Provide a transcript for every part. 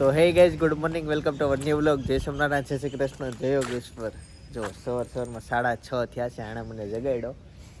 તો hey guys good morning welcome to our new vlog જય સોમનાથ જય શ્રી કૃષ્ણ જય યોગેશ્વર. જો સવાર સવારમાં સાડા છ થયા છે આણે મને જગાડ્યો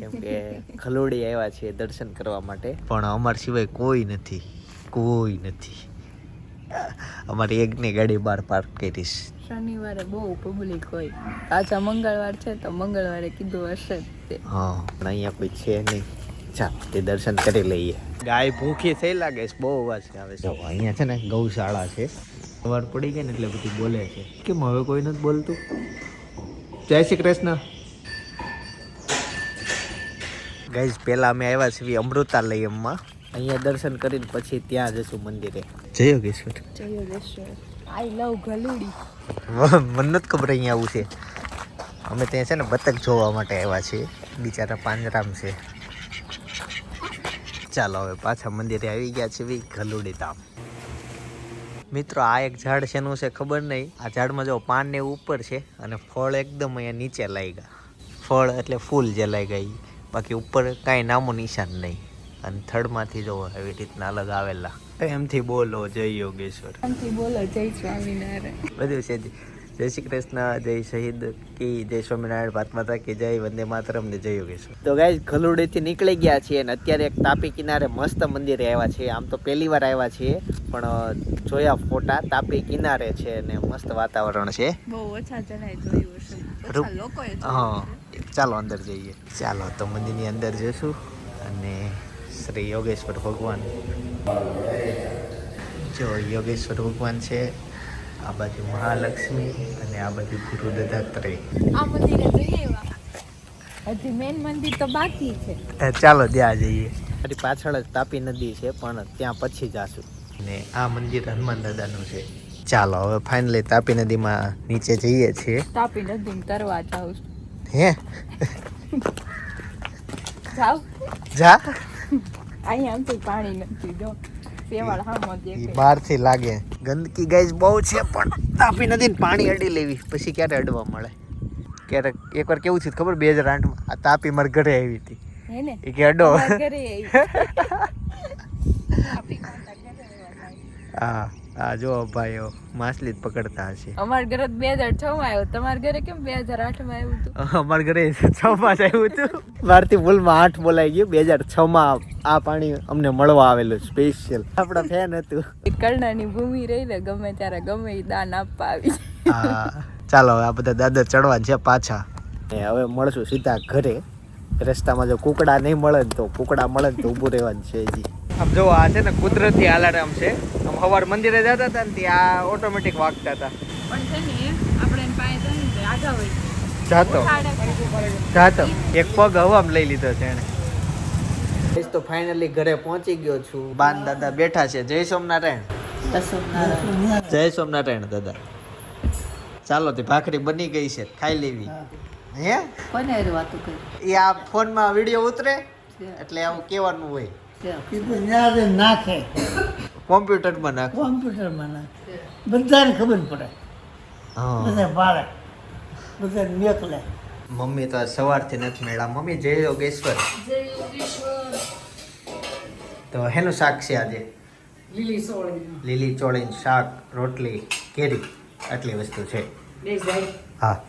કેમ કે ખલોડી આવ્યા છે દર્શન કરવા માટે. પણ અમાર સિવાય કોઈ નથી કોઈ નથી. અમારી એકની ગાડી બહાર પાર્ક કરીશ શનિવારે બહુ પબ્લિક હોય. પાછા મંગળવાર છે તો મંગળવારે કીધું હશે હા પણ અહીંયા કોઈ છે નહીં. ચાલ તે દર્શન કરી લઈએ. ગાય ભૂખી થઈ લાગે છે બહુ અવાજ આવે છે. અહીંયા છે ને ગૌશાળા છે. સવાર પડી ગઈ ને એટલે બધું બોલે છે. કેમ હવે કોઈ નથી બોલતું? જય શ્રી કૃષ્ણ. ગાઈઝ પહેલા અમે આવ્યા છીએ અમૃતાલયમમાં અહીંયા દર્શન કરીને પછી ત્યાં જશું મંદિરે. જય યોગેશ્વર. જય યોગેશ્વર. આઈ લવ ગલુડી. મને નથી ખબર અહીંયા આવું છે. અમે ત્યાં છે ને બતક જોવા માટે આવ્યા છીએ. બિચારા પાંજરામ છે. ચાલો હવે પાછા મંદિરે આવી ગયા છે ઘલુડી ધામ. મિત્રો આ એક ઝાડ શેનું છે ખબર નહીં. આ ઝાડમાં જો પાન ને ઉપર છે અને ફળ એકદમ અહીંયા નીચે લાગ્યા. ફળ એટલે ફૂલ જે લાગ્યા એ બાકી ઉપર કાંઈ નામો નિશાન નહીં. અને થડમાંથી જો એવી રીતના અલગ આવેલા. એમથી બોલો જય યોગેશ્વર. એમથી બોલો જય સ્વામિનારાયણ. બધું છે. જય શ્રી કૃષ્ણ જય શહીદ કી જય સ્વામિનારાયણ ભાત માતા કી જય વંદે માતરમ ને જય યોગેશ્વર તો ગાય ખલુડીથી નીકળી ગયા છીએ અને અત્યારે એક તાપી કિનારે મસ્ત મંદિરે આવ્યા છીએ. આમ તો પહેલી વાર આવ્યા છીએ પણ જોયા ફોટા તાપી કિનારે છે અને મસ્ત વાતાવરણ છે. બહુ ઓછા જણાય જોયું લોકોએ હા ચાલો અંદર જઈએ. ચાલો તો મંદિરની અંદર જઈશું અને શ્રી યોગેશ્વર ભગવાન. જો યોગેશ્વર ભગવાન છે. આ બાજુ મહાલક્ષ્મી અને આ બાજુ ગુરુ દત્તાત્રેય આ મંદિરે જઈએ હજી મેન મંદિર તો બાકી છે. ચાલો ત્યાં જઈએ. મારી પાછળ જ તાપી નદી છે પણ ત્યાં પછી જાશું. અને આ મંદિર હનુમાન દાદાનું છે. ચાલો હવે ફાઇનલી તાપી નદીમાં નીચે જઈએ છીએ. તાપી નદી તરવા જાઉં હે? જાવ જા. અહીંયા આમ તો પાણી નથી જો. બહારથી લાગે. ગંદકી ગાઈઝ બહુ છે પણ તાપી નદીને પાણી અડી લેવી. પછી ક્યારે અડવા મળે? ક્યારેક એકવાર કેવું થયું ખબર? બે હજાર આઠમાં આ તાપી મારા ઘરે આવી હતી. એ કે અડો. હા. હા જો ભાઈઓ માછલી પકડતા હશે. અમાર ઘરે બે હજાર છ માં આવ્યો. તમાર ઘરે કેમ બે હજાર આઠમાં આવ્યું હતું? અમાર ઘરે છ માં જ આવ્યું હતું. ભારતી ભૂલમાં આઠ બોલાઈ ગયું. બે હજાર છ માં આ પાણી અમને મળવા આવેલું સ્પેશિયલ આપણા ફેન હતું. કર્ણાની ભૂમિ રહી ને ગમે ત્યારે ગમે એ દાન આપવા આવી. ચાલો હવે આ બધા દાદર ચડવા છે પાછા. હવે મળશું સીધા ઘરે. રસ્તામાં જો કુકડા નહીં મળે ને તો કુકડા મળે ને તો ઊભું રહેવાનું છે હજી. આમ જો આ છે ને કુદરતી અલાર્મ છે. આમ હવાર મંદિરે જતા હતા ને ત્યાં ઓટોમેટિક વાગતા હતા. પણ છે ને આપણે પાસે આગા હોય. જાતો. જાતો. એક પગ હવામ લઈ લીધો છે એને તો ફાઇનલી ઘરે પહોંચી ગયો છું. બાન દાદા બેઠા છે. જય સોમનારાયણ. જય સોમનારાયણ. દાદા. ચાલો તે ભાખરી બની ગઈ છે. ખાઈ લેવી. હે. કોને વાતો કરી? એ આ ફોનમાં વીડિયો ઉતરે એટલે આવું કહેવાનું હોય. કીધું નાખે. કોમ્પ્યુટરમાં નાખે. કોમ્પ્યુટરમાં નાખે. બધાને ખબર પડે. હા. બધા ભાડે. બધા મેકલે મમ્મી તો આજ સવારથી નથી મેળા. મમ્મી જય યોગેશ્વર. તો હેનું શાક છે આજે? લીલી ચોળી લીલી ચોળી શાક રોટલી કેરી આટલી વસ્તુ છે. હા.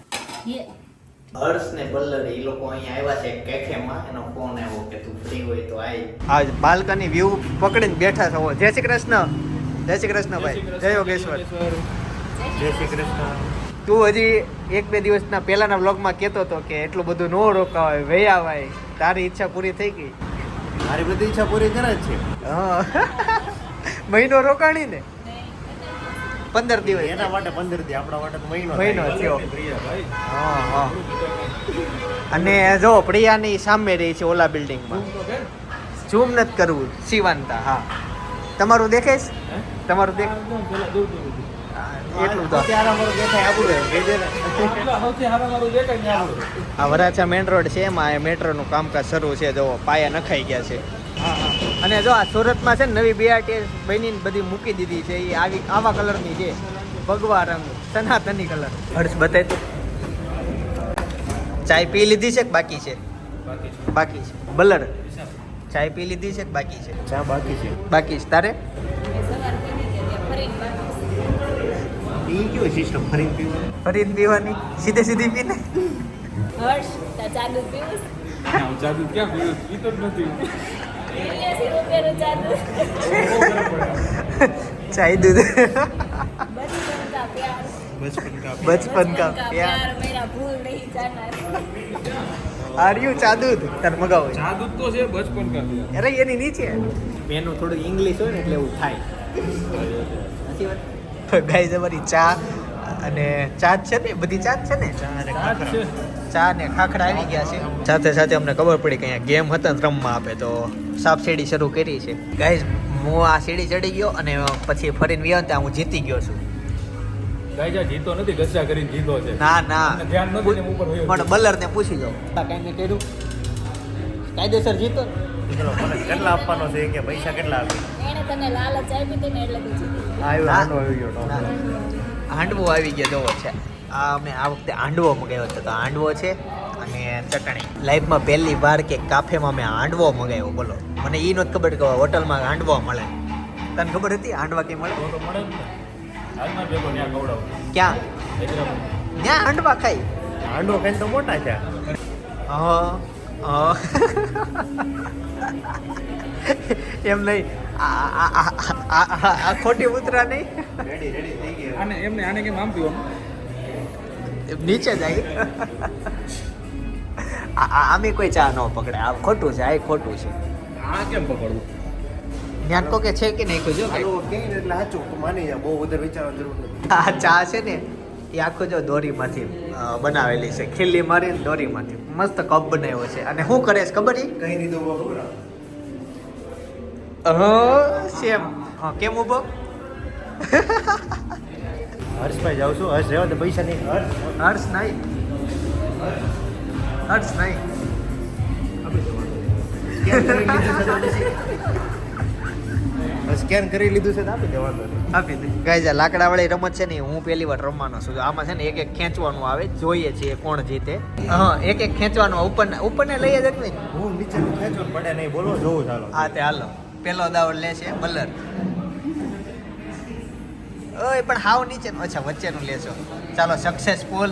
હર્ષ ને બલ્લર એ લોકો અહીંયા આવ્યા છે કેફેમાં એનો ફોન આવ્યો કે તું ફ્રી હોય તો આય. આજ બાલ્કની વ્યૂ પકડીને બેઠા છો. જય શ્રી કૃષ્ણ. જય શ્રી કૃષ્ણ ભાઈ. જય યોગેશ્વર. જય શ્રી કૃષ્ણ. તું હજી એક બે દિવસના પહેલાના વ્લોગમાં કહેતો હતો કે એટલું બધું ન રોકાવાય વૈયાવાય. તારી ઈચ્છા પૂરી થઈ ગઈ. મારી બધી ઈચ્છા પૂરી કરે જ છે. હા. મહિનો રોકાણી ને. પંદર દિવસ. એના માટે પંદર દિવસ આપણા માટે મહિનો મહિનો થયો. અને જો પ્રિયાની સામે રહી છે ઓલા બિલ્ડિંગમાં. ઝૂમ નથી કરવું શિવાંતા હા. તમારું દેખાઈશ તમારું દેખ હા, એટલું તો. આ વરાછા મેઇન રોડ છે એમાં મેટ્રોનું કામકાજ શરૂ છે જો પાયા નખાઈ ગયા છે. અને જો આ સુરતમાં છે ને નવી બીઆરટીએસ બનીને બધી મૂકી દીધી છે એ આવી આવા કલરની છે ભગવા રંગ સનાતની કલર. હર્ષ બતાવી તો. ચાય પી લીધી છે કે બાકી છે? બાકી છે. બલર. ચાય પી લીધી છે કે બાકી છે? ચા બાકી છે. બાકી છે. તારે? સવાર કરી કે ફરી બાકી કયો સિસ્ટમ ફરી પીવાનું ફરીને પીવાની? સીધે સીધી પીને? હર્ષ તા ચાલુ પીવું જાદુ ક્યાં પીવું પીતો જ નથી. ચાય દૂધ. બચપન કા પ્યાર. પ્યાર. મેરા ભૂલ નહીં જાના આર યુ ચા દૂધ? તાર મગાવો છે. જાદુ તો છે બચપન કા યાર અરે એની નીચે. મેનું થોડું ઇંગ્લિશ હોય ને એટલે એવું થાય. ગાઈઝ અમારી ચા અને ચા છે ને? બધી ચા છે ને? ચા અને ચા ને ખાખડા આવી ગયા છે. સાથે સાથે અમને ખબર પડી કે અહીંયા ગેમ હતા ને રમવા આપે તો સાપ સીડી શરૂ કરી છે. ગાઈઝ હું આ સીડી ચડી ગયો અને પછી ફરીને વ્યો ત્યાં હું જીતી ગયો છું. ગાયજા જીતો નથી ઘસા કરીને જીતો છે. ના ના. ધ્યાન નથી ઉપર પણ બલર ને પૂછી જાઉં કાંઈ કર્યું. કાયદેસર જીતો. કેટલા આપવાનો છે? કે પૈસા કેટલા આપે? એને તને લાલચ આપી હતી ને એટલે તું જીતી આવ્યો ના. આવી ગયો હાંડવો આવી ગયો જોવો છે. આ અમે આ વખતે હાંડવો મગાવ્યો હતો. તો હાંડવો છે અને ચટણી. લાઈફમાં પહેલી વાર કે કાફેમાં મેં હાંડવો મગાવ્યો બોલો. મને એ નહોતી ખબર કે હોટલમાં હાંડવો મળે. તને ખબર હતી હાંડવા કે મળે? ક્યાં? ત્યાં હાંડવા ખાઈ? હાંડો ખાઈ તો મોટા છે. એમ નહીં. આ ખોટી ઉતરા નહીં. આને એમને આને કેમ આમ પીવાનું નીચે જાય. આમે કોઈ ચા ન પકડે. આ ખોટું છે આ ખોટું છે. આ કેમ પકડવું? જ્ઞાન તો કે છે કે નહીં કોઈ જો કે એટલે સાચું તો માની જા બહુ વધારે વિચારવાની જરૂર નથી. આ ચા છે ને એ આખો જો દોરીમાંથી બનાવેલી છે. ખીલ્લી મારીને દોરીમાંથી. મસ્ત કપ બનાવ્યો છે. અને શું કરે છે ખબર કઈ નહીં તો ખબર? સેમ હા કેમ ઊભો હર્ષભાઈ જાઉં છું. હર્ષ રહેવા તો પૈસા નહીં. હર્ષ હર્ષ નહીં હર્ષ નહીં સ્કેન કરી લીધું છે તો આપી દેવાનું આપી દે ગાઈઝ આ લાકડાવાળી રમત છે ને હું પહેલી વાર રમવાનો છું. આમાં છે ને એક એક ખેંચવાનું આવે જોઈએ છીએ કોણ જીતે. હા એક એક ખેંચવાનું ઉપર ઉપરને લઈ જ હું નીચે ખેંચો પડે નહીં બોલો જોવું ચાલો. હા તે હાલો. પેલો દાવડ લે છે બલર. ઓય પણ હાવ નીચે અચ્છા વચ્ચેનું લેશો ચાલો સક્સેસફુલ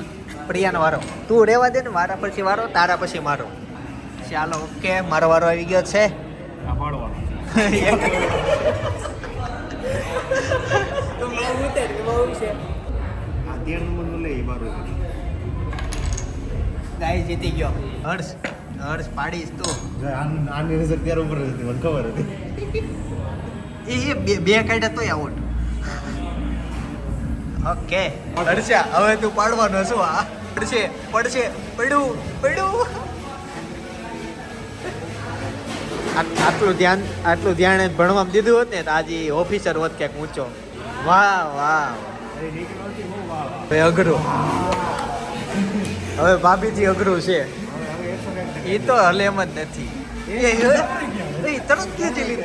પ્રિયાનો વારો. તું રહેવા દે ને વારા પછી વારો તારા પછી મારો. ચાલો ઓકે મારો વારો આવી ગયો છે. મારું ગાય જીતી ગયો. હર્ષ હર્ષ પાડીશ તું. જો આની નજર ત્યારે ઉપર હતી મને ખબર હતી. એ બે કાઢ્યા તોય આઉટ ઓકે. હર્ષા, હવે તું પાડવાનો શું આ પડશે પડશે પડ્યું પડ્યું આટલું ધ્યાન આટલું ધ્યાન ભણવામાં દીધું હોત ને, તો આજે ઓફિસર હોત ક્યાંક ઊંચો. વાહ વાહ. હવે અઘરું. હવે ભાભીજી અઘરું છે. એ તો હલે એમ જ નથી. તરત ખેંચી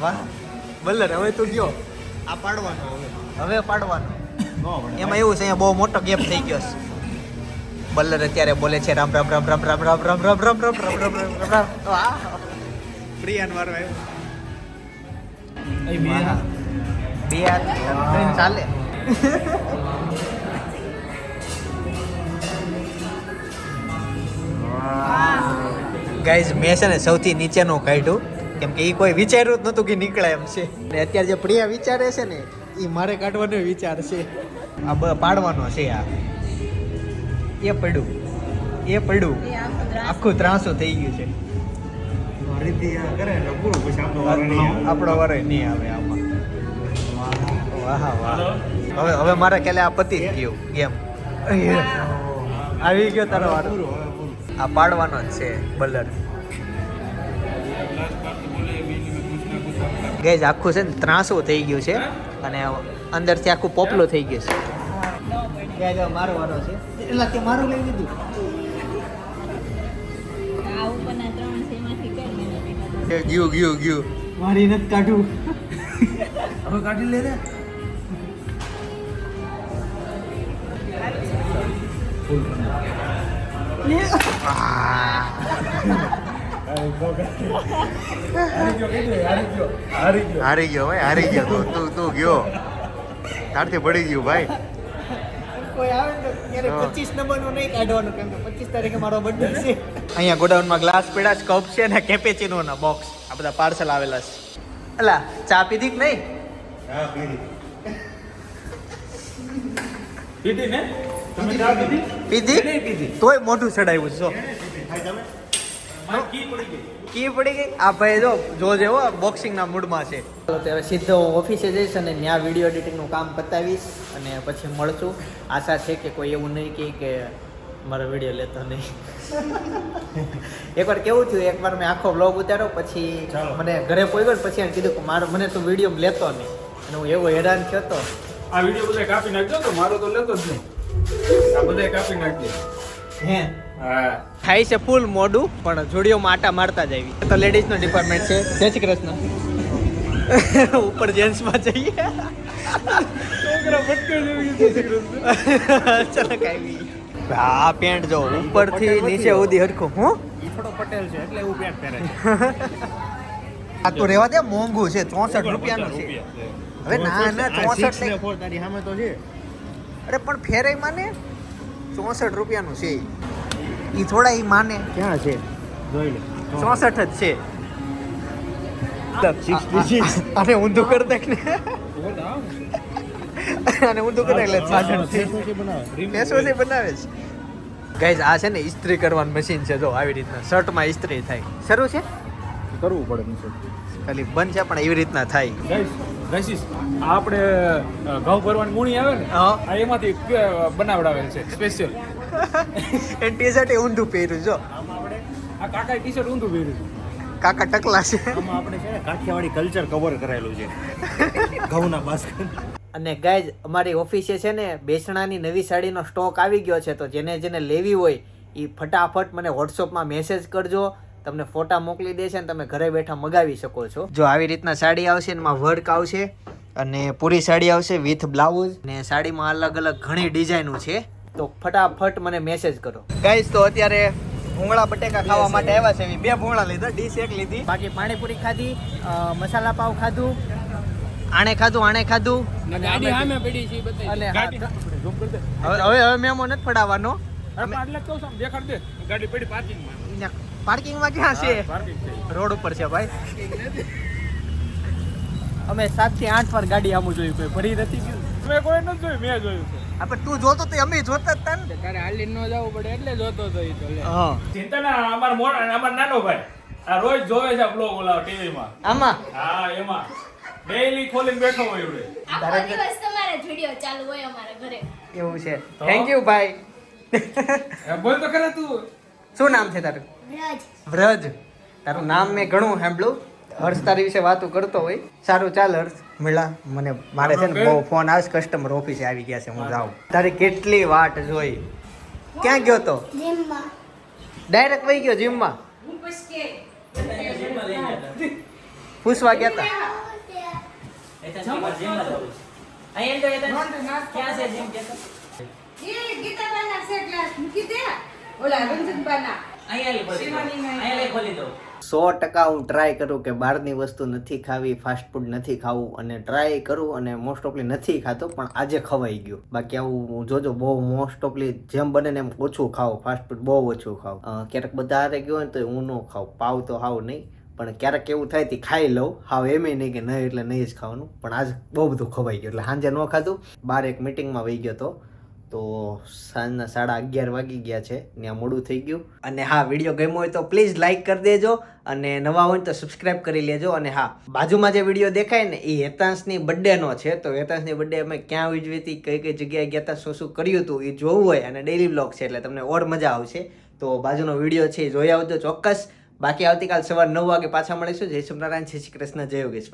વાહ. બલ્લર હવે તું ગયો. આ પાડવાનો હવે. હવે પાડવાનો એમાં એવું છે અહીંયા બહુ મોટો ગેપ થઈ ગયો છે બલ્લર અત્યારે બોલે છે રામ રામ રામ રામ રામ રામ રામ રામ રામ રામ રામ રામ રામ રામ પ્રિયાન વારો આવ્યો બે હાથ ચાલે ગાઈઝ મેં છે ને સૌથી નીચેનું કાઢ્યું કેમ કે એ કોઈ વિચાર્યું જ નહોતું કે નીકળે એમ છે. અને અત્યારે જે પ્રિયા વિચારે છે ને એ મારે કાઢવાનો વિચાર છે. આ બ- પાડવાનો છે આ. એ પડ્યું. એ પડ્યું. આખું ત્રાસું. થઈ ગયું છે. આપણો વારો નહીં આવે. આપણો વારો નહીં આવે આમાં. વાહ વાહ. હવે હવે મારે કેલે આ પતી જ ગયું ગેમ. આવી ગયો તારો વારો. આ પાડવાનો જ છે બલર. ગેજ આખું છે ને ત્રાસો થઈ ગયું છે. અને અંદરથી આખું પોપલો થઈ ગયું છે. મારો વારો છે. એટલે તે મારું લઈ લીધું. ગયું ગયું ગયું. મારી નથી કાઢું. હવે કાઢી લે રે. હારી ગયો ભાઈ હારી ગયો તું તું તું ગયો. તારથી પડી ગયું ભાઈ. અહીંયા ગોડાઉનમાં ગ્લાસ પીડા છે છે ને કેપેચીનો બોક્સ આ બધા પાર્સલ આવેલા છે. અલા ચા પીધી કે નહીં? તોય મોઢું ચડાવ્યું કી પડી ગઈ? કી પડી ગઈ? આ ભાઈ જો જો જેવો બોક્સિંગના મૂડમાં છે. ચાલો તો હવે સીધો હું ઓફિસે જઈશ અને ત્યાં વીડિયો એડિટિંગનું કામ પતાવીશ અને પછી મળશું. આશા છે કે કોઈ એવું નહીં કહે કે મારો વીડિયો લેતો નહીં. એકવાર કેવું થયું? એકવાર મેં આખો બ્લોગ ઉતાર્યો પછી મને ઘરે ને પછી એને કીધું કે મારો મને તો વીડિયો લેતો નહીં. અને હું એવો હેરાન થયો હતો આ વીડિયો બધા કાપી નાખજો તો મારો તો લેતો જ નહીં. આ બધા કાપી નાખજો. હે હા? થાય છે ફૂલ મોડું પણ જોડીઓમાં આટા મારતા જ આવી. તો લેડીઝનો ડિપાર્ટમેન્ટ છે. જય શ્રી કૃષ્ણ. ઉપર જેન્ટ્સમાં જઈએ. છોકરા ભટકે જેવી ચાલો કાંઈ આ પેન્ટ જો ઉપરથી નીચે સુધી હરખું હું? પટેલ છે એટલે એવું પેન્ટ પહેરે આ તો રેવા દે મોંઘું છે ચોસઠ રૂપિયાનું છે. હવે ના ના ચોસઠ ને તારી સામે તો છે. અરે પણ ફેરાઈ માને? ચોસઠ રૂપિયાનું છે એ થોડા એ માને. ક્યાં છે? જોઈ લે. ચોસઠ જ છે. અને ઊંધું કરી દેખ ને અને ઊંધું કરી એટલે પાછળ છે. ફેસ વોશ બનાવે છે. ગાઈઝ આ છે ને ઇસ્ત્રી કરવાનું મશીન છે. જો આવી રીતના. શર્ટમાં ઇસ્ત્રી થાય. શરૂ છે? કરવું પડે ખાલી બંધ છે પણ એવી રીતના થાય. આપણે ઘઉં ભરવાની મૂણી આવે ને એમાંથી બનાવડાવેલ છે સ્પેશિયલ એ ટી શર્ટ ઊંધું પહેર્યું જો. આ કાકા ટી શર્ટ ઊંધું પહેર્યું. છે કાકા ટકલા છે. આમાં આપણે છે ને કાઠિયાવાડી કલ્ચર કવર કરાયેલું છે. ઘઉંના બાસ્કેટ અને ગાઈઝ અમારી ઓફિસે છે ને બેસણાની નવી સાડીનો સ્ટોક આવી ગયો છે તો જેને જેને લેવી હોય એ ફટાફટ મને વોટ્સઅપમાં મેસેજ કરજો. તમને ફોટા મોકલી દેશે ને તમે ઘરે બેઠા મગાવી શકો છો. જો આવી રીતના સાડી આવશે એમાં વર્ક આવશે અને પૂરી સાડી આવશે વિથ બ્લાઉઝ ને સાડીમાં અલગ અલગ ઘણી ડિઝાઇનો છે. તો ફટાફટ મને મેસેજ કરો. ગાઈસ તો અત્યારે ભૂંગળા બટેકા ખાવા માટે આવ્યા છે. એવી બે ભૂંગળા લીધા ડીશ એક લીધી. બાકી પાણીપુરી ખાધી મસાલા પાવ ખાધું. આણે ખાધું આણે ખાધું. ગાડી સામે પડી છે બતાવી અને હવે હવે મેમો નથી પડાવવાનો એટલે કહું છું દેખાડ દે. ગાડી પડી પાર્કિંગમાં. પાર્કિંગમાં ક્યાં છે? રોડ ઉપર છે ભાઈ. અમે સાતથી આઠ વાર ગાડી આમ જોયું કોઈ ભરી નથી ગયું. મેં કોઈ નથી જોયું મેં જોયું છે. આપણે તું જોતો તો અમે જોતા જ તા ને. તારે હાલી ન જવું પડે એટલે જોતો હતો ઈ તો હા. ચિંતા ના અમાર મોટા અમાર નાનો ભાઈ આ રોજ જોવે છે બ્લોગ ઓલા ટીવી માં આમાં? હા એમાં. ડેઈલી ખોલીને બેઠો હોય એવડે. આખો દિવસ તમારા જ ચાલુ હોય અમારા ઘરે. એવું છે. થેન્ક યુ ભાઈ. એ બોલ તો ખરા તું. શું નામ છે તારું? રજ વ્રજ. તારું નામ મેં ઘણું સાંભળ્યું. હર્ષ તારી વિશે વાતો કરતો હોય. સારું ચાલ હર્ષ. મેળા મને મારે છે ને બહુ ફોન આવે કસ્ટમર ઓફિસે આવી ગયા છે હું જાઉં. તારી કેટલી વાટ જોઈ. ક્યાં ગયો તો? જીમમાં. ડાયરેક્ટ વહી ગયો જીમમાં? પૂછવા ગયા હતા સો ટકા હું ટ્રાય કરું કે બહારની વસ્તુ નથી ખાવી ફાસ્ટ ફૂડ નથી ખાવું અને ટ્રાય કરું અને મોસ્ટ ઓફલી નથી ખાતો, પણ આજે ખવાઈ ગયું. બાકી આવું જોજો, બહુ મોસ્ટ ઓફલી જેમ બને ને એમ ઓછું ખાવું ફાસ્ટ ફૂડ બહુ ઓછું ખાવું ક્યારેક બધા હારે ગયો હોય તો હું ન ખાઉં, પાવ તો હાવ નહીં, પણ ક્યારેક એવું થાય તે ખાઈ લઉં, હાવ એમ નહીં કે નહીં એટલે નહીં જ ખાવાનું, પણ આજ બહુ બધું ખવાઈ ગયું. એટલે સાંજે ન ખાધું, બાર એક મિટિંગમાં વહી ગયો તો તો સાંજના સાડા અગિયાર વાગી ગયા છે, ત્યાં મોડું થઈ ગયું. અને હા વીડિયો ગમ્યો હોય તો પ્લીઝ લાઇક કરી દેજો અને નવા હોય તો સબસ્ક્રાઇબ કરી લેજો. અને હા, બાજુમાં જે વીડિયો દેખાય ને, એ હેતાંશની બર્થડેનો છે. તો હેતાંશની બર્થડે અમે ક્યાં ઉજવી હતી કઈ કઈ જગ્યાએ ગયા હતા શું શું કર્યું હતું એ જોવું હોય. અને ડેલી બ્લોગ છે એટલે તમને ઓર મજા આવશે. તો બાજુનો વીડિયો છે, એ જોઈ આવજો ચોક્કસ. બાકી આવતીકાલ સવાર નવ વાગે પાછા મળીશું. જય સોમનારાયણ જય શ્રી કૃષ્ણ, જય યોગેશ